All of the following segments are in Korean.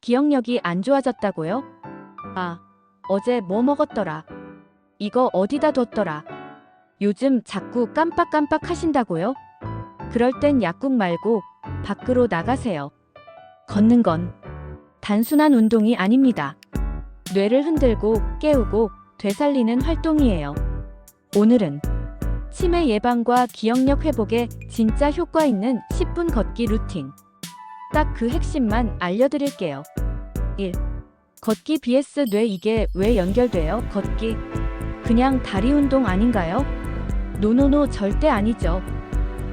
기억력이 안 좋아졌다고요? 아, 어제 뭐 먹었더라? 이거 어디다 뒀더라? 요즘 자꾸 깜빡깜빡 하신다고요? 그럴 땐 약국 말고 밖으로 나가세요. 걷는 건 단순한 운동이 아닙니다. 뇌를 흔들고 깨우고 되살리는 활동이에요. 오늘은 치매 예방과 기억력 회복에 진짜 효과 있는 10분 걷기 루틴. 딱 그 핵심만 알려드릴게요. 1. 걷기 vs 뇌 이게 왜 연결돼요? 걷기. 그냥 다리 운동 아닌가요? 노노노 절대 아니죠.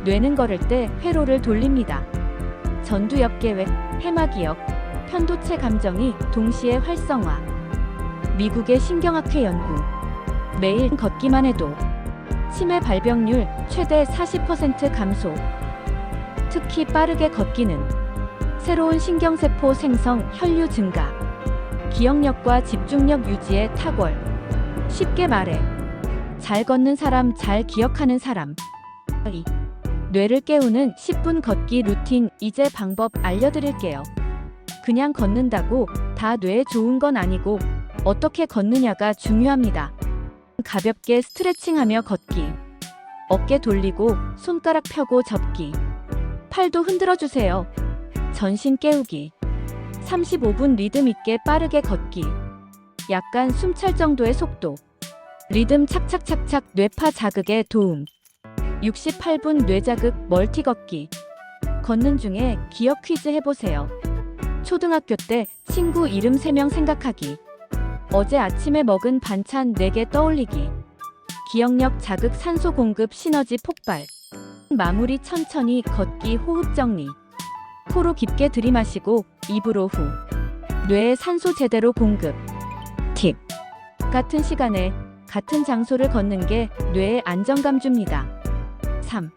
뇌는 걸을 때 회로를 돌립니다. 전두엽 계획, 해마기역, 편도체 감정이 동시에 활성화. 미국의 신경학회 연구. 매일 걷기만 해도 치매 발병률 최대 40% 감소. 특히 빠르게 걷기는 새로운 신경세포 생성, 혈류 증가, 기억력과 집중력 유지에 탁월. 쉽게 말해, 잘 걷는 사람, 잘 기억하는 사람. 2. 뇌를 깨우는 10분 걷기 루틴, 이제 방법 알려드릴게요. 그냥 걷는다고 다 뇌에 좋은 건 아니고, 어떻게 걷느냐가 중요합니다. 가볍게 스트레칭하며 걷기. 어깨 돌리고 손가락 펴고 접기. 팔도 흔들어 주세요. 전신 깨우기. 35분 리듬 있게 빠르게 걷기. 약간 숨 찰 정도의 속도. 리듬 착착착착 뇌파 자극에 도움. 68분 뇌자극 멀티 걷기. 걷는 중에 기억 퀴즈 해보세요. 초등학교 때 친구 이름 3명 생각하기. 어제 아침에 먹은 반찬 4개 떠올리기. 기억력 자극 산소 공급 시너지 폭발. 마무리 천천히 걷기 호흡 정리. 코로 깊게 들이마시고 입으로 후. 뇌에 산소 제대로 공급. 팁. 같은 시간에 같은 장소를 걷는 게 뇌에 안정감 줍니다. 3.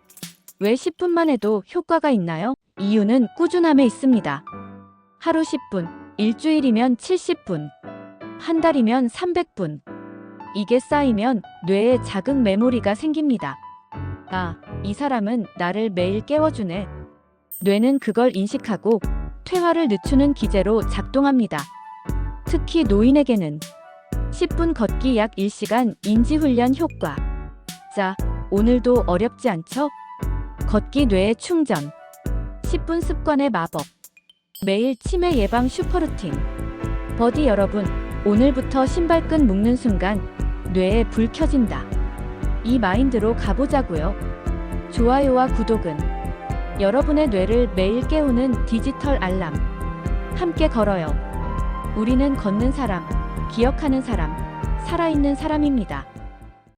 왜 10분만 해도 효과가 있나요? 이유는 꾸준함에 있습니다. 하루 10분, 일주일이면 70분, 한 달이면 300분. 이게 쌓이면 뇌에 자극 메모리가 생깁니다. 아, 이 사람은 나를 매일 깨워주네. 뇌는 그걸 인식하고 퇴화를 늦추는 기제로 작동합니다. 특히 노인에게는 10분 걷기 약 1시간 인지훈련 효과. 자, 오늘도 어렵지 않죠? 걷기 뇌의 충전. 10분 습관의 마법. 매일 치매 예방 슈퍼루틴. 버디 여러분, 오늘부터 신발끈 묶는 순간 뇌에 불 켜진다. 이 마인드로 가보자고요. 좋아요와 구독은 여러분의 뇌를 매일 깨우는 디지털 알람. 함께 걸어요. 우리는 걷는 사람, 기억하는 사람, 살아있는 사람입니다.